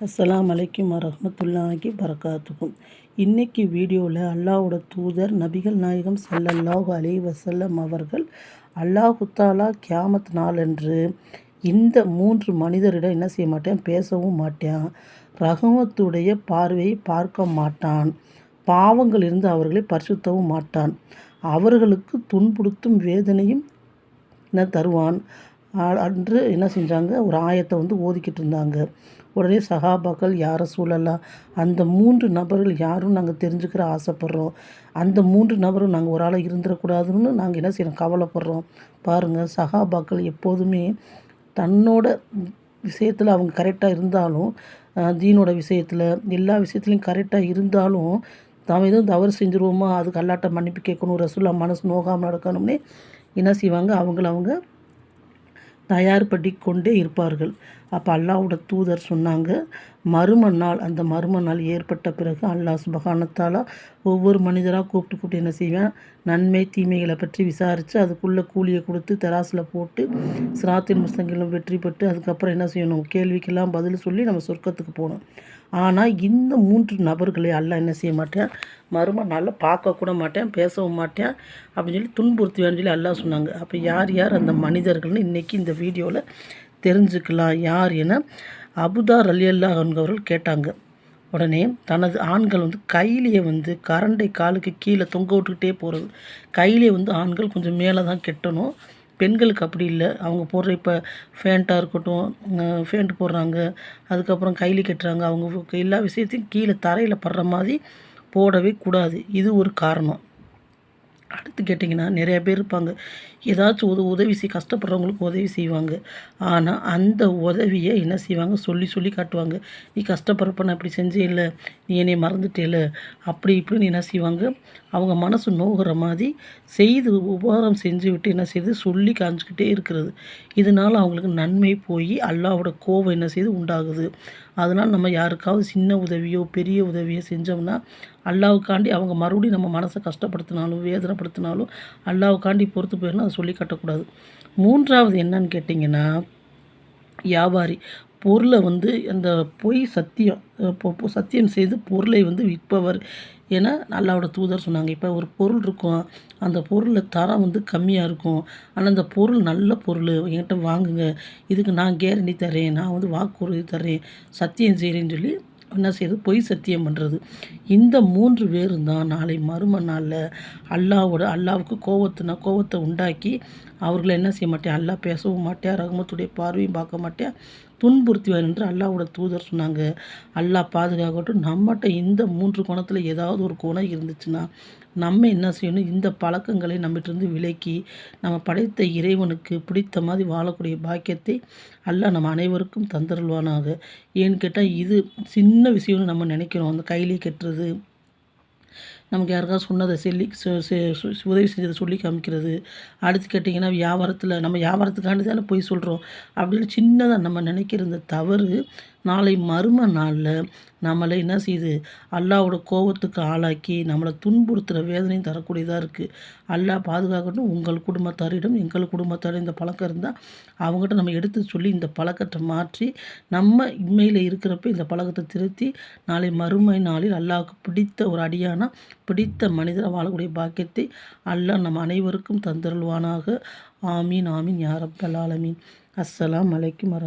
அஸ்ஸலாம் அலைக்கும் வரஹ்மத்துல்லாஹி பரக்காத்துக்கும் இன்றைக்கி வீடியோவில் அல்லாவோட தூதர் நபிகள் நாயகம் சல்லல்லாஹு அலி வசல்லம் அவர்கள் அல்லாஹு தாலா கியாமத் என்று இந்த மூன்று மனிதரிடம் என்ன செய்ய மாட்டேன்? பேசவும் மாட்டான். ரஹமத்துடைய பார்வையை பார்க்க மாட்டான். பாவங்கள் இருந்து அவர்களை பரிசுத்தவும் மாட்டான். அவர்களுக்கு துன்புறுத்தும் வேதனையும் என்ன தருவான் அன்று என்ன செஞ்சாங்க? ஒரு ஆயத்தை வந்து ஓதிக்கிட்டு இருந்தாங்க. உடனே சஹாபாக்கள் யார சூழலாம் அந்த மூன்று நபர்கள் யாரும் நாங்கள் தெரிஞ்சுக்கிற ஆசைப்பட்றோம். அந்த மூன்று நபரும் நாங்கள் ஒரு ஆளாக இருந்துடக்கூடாதுன்னு நாங்கள் என்ன செய்யணும்? கவலைப்படுறோம். பாருங்கள் சஹாபாக்கள் எப்போதுமே தன்னோட விஷயத்தில் அவங்க கரெக்டாக இருந்தாலும் தீனோட விஷயத்தில் எல்லா விஷயத்துலையும் கரெக்டாக இருந்தாலும் தாம் எதுவும் தவறு செஞ்சுருவோமா? அதுக்கு அல்லாட்ட மன்னிப்பு கேட்கணும் ரசூல்லா மனசு நோகாமல் நடக்கணும்னே என்ன செய்வாங்க? அவங்கள அவங்க தயார்படி கொண்டே இருப்பார்கள். அப்போ அல்லாவோட தூதர் சொன்னாங்க மறும நாள் அந்த மறும நாள் ஏற்பட்ட பிறகு அல்லாஹ் சுபகானத்தால் ஒவ்வொரு மனிதராக கூப்பிட்டு கூப்பிட்டு என்ன செய்வேன்? நன்மை தீமைகளை பற்றி விசாரித்து அதுக்குள்ளே கூலியை கொடுத்து தெராசில் போட்டு சிராத்தின் முஸ்தங்களும் வெற்றி பெற்று அதுக்கப்புறம் என்ன செய்யணும்? கேள்விக்கெல்லாம் பதில் சொல்லி நம்ம சொர்க்கத்துக்கு போகணும். ஆனால் இந்த மூன்று நபர்களை எல்லாம் என்ன செய்ய மாட்டேன்? மறும நல்லா பார்க்கக்கூட மாட்டேன் பேசவும் மாட்டேன் அப்படின்னு சொல்லி துன்புறுத்துவேன்னு சொல்லி எல்லாம் சொன்னாங்க. அப்போ யார் யார் அந்த மனிதர்கள்னு இன்றைக்கி இந்த வீடியோவில் தெரிஞ்சுக்கலாம். யார் என அபுதார் அலி அல்லா அவர்கள் கேட்டாங்க. உடனே தனது ஆண்கள் வந்து கையிலேயே வந்து கரண்டை காலுக்கு கீழே தொங்க விட்டுக்கிட்டே போகிறது கையிலே வந்து ஆண்கள் கொஞ்சம் மேலே தான் கெட்டணும். பெண்களுக்கு அப்படி இல்லை. அவங்க போடுற இப்போ ஃபேண்ட்டாக இருக்கட்டும் ஃபேண்ட் போடுறாங்க. அதுக்கப்புறம் கைலி கட்டுறாங்க. அவங்க எல்லா விஷயத்தையும் கீழே தரையில் படுற மாதிரி போடவே கூடாது. இது ஒரு காரணம். அடுத்து கேட்டிங்கன்னா நிறைய பேர் இருப்பாங்க. ஏதாச்சும் உத உதவி செய் கஷ்டப்படுறவங்களுக்கு உதவி செய்வாங்க. ஆனால் அந்த உதவியை என்ன செய்வாங்க? சொல்லி சொல்லி காட்டுவாங்க. நீ கஷ்டப்படுறப்ப நான் இப்படி செஞ்சே இல்லை நீ என்னை மறந்துட்டேல அப்படி இப்படின்னு என்ன செய்வாங்க? அவங்க மனசு நோகிற மாதிரி செய்து உபகாரம் செஞ்சு விட்டு என்ன செய்யுது சொல்லி காமிச்சிக்கிட்டே இருக்கிறது. இதனால் அவங்களுக்கு நன்மை போய் அல்லாவோட கோபம் என்ன செய்யுது உண்டாகுது. அதனால் நம்ம யாருக்காவது சின்ன உதவியோ பெரிய உதவியோ செஞ்சோம்னா அல்லாவுக்காண்டி அவங்க மறுபடியும் நம்ம மனசை கஷ்டப்படுத்தினாலும் வேதனைப்படுத்தினாலும் அல்லாவுக்காண்டி பொறுத்து போயிடணும் அதை சொல்லி கட்டக்கூடாது. மூன்றாவது என்னன்னு கேட்டிங்கன்னா வியாபாரி பொருளை வந்து அந்த பொய் சத்தியம் இப்போ சத்தியம் செய்து பொருளை வந்து விற்பவர். ஏன்னா அல்லாவோட தூதர் சொன்னாங்க இப்போ ஒரு பொருள் இருக்கும் அந்த பொருளில் தரம் வந்து கம்மியாக இருக்கும். ஆனால் அந்த பொருள் நல்ல பொருள் என்கிட்ட வாங்குங்க. இதுக்கு நான் கேரண்டி தரேன் நான் வந்து வாக்குறுதி தரேன் சத்தியம் செய்கிறேன்னு சொல்லி என்ன செய்யுது பொய் சத்தியம் பண்ணுறது இந்த மூன்று பேரும் தான் நாளை மறும நாளில் அல்லாவோட அல்லாவுக்கு கோவத்தினா கோவத்தை உண்டாக்கி அவர்களை என்ன செய்ய மாட்டேன்? அல்லாஹ் பேசவும் மாட்டேன் ரகுமத்துடைய பார்வையும் பார்க்க மாட்டேன். துன்புறுத்துவார் என்று அல்லாவோட தூதர் சொன்னாங்க. அல்லாஹ் பாதுகாக்கட்டும். நம்மகிட்ட இந்த மூன்று கோணத்தில் ஏதாவது ஒரு குணம் இருந்துச்சுன்னா நம்ம என்ன செய்யணும்? இந்த பழக்கங்களை நம்மகிட்டருந்து விலக்கி நம்ம படைத்த இறைவனுக்கு பிடித்த மாதிரி வாழக்கூடிய பாக்கியத்தை அல்லாஹ் நம்ம அனைவருக்கும் தந்தருள்வானாக. ஏன்னு கேட்டால் இது சின்ன விஷயம்னு நம்ம நினைக்கிறோம். அந்த கையிலே கட்டுறது நமக்கு யாருக்காவது சொன்னதை சொல்லி உதவி செஞ்சதை சொல்லி காமிக்கிறது. அடுத்து கேட்டிங்கன்னா வியாபாரத்தில் நம்ம வியாபாரத்துக்காண்டி தானே போய் சொல்கிறோம் அப்படின்னு சின்னதாக நம்ம நினைக்கிற இந்த தவறு நாளை மறும நாளில் நம்மளை என்ன செய்யுது அல்லாவோட கோபத்துக்கு ஆளாக்கி நம்மளை துன்புறுத்துகிற வேதனையும் தரக்கூடியதாக இருக்குது அல்லாஹ் பாதுகாக்கட்டும். உங்கள் குடும்பத்தாரிடம் எங்கள் குடும்பத்தாரிடம் இந்த பழக்கம் இருந்தால் அவங்ககிட்ட நம்ம எடுத்து சொல்லி இந்த பழக்கத்தை மாற்றி நம்ம இம்மையில் இருக்கிறப்ப இந்த பழக்கத்தை திருத்தி நாளை மறுமை நாளில் அல்லாவுக்கு பிடித்த ஒரு அடியானா பிடித்த மனிதரை வாழக்கூடிய பாக்கியத்தை அல்லாஹ் நம் அனைவருக்கும் தந்தருள்வானாக. ஆமீன் ஆமீன். யாரப்பல் ஆலமீன். அஸ்ஸலாம் அலைக்கும் வர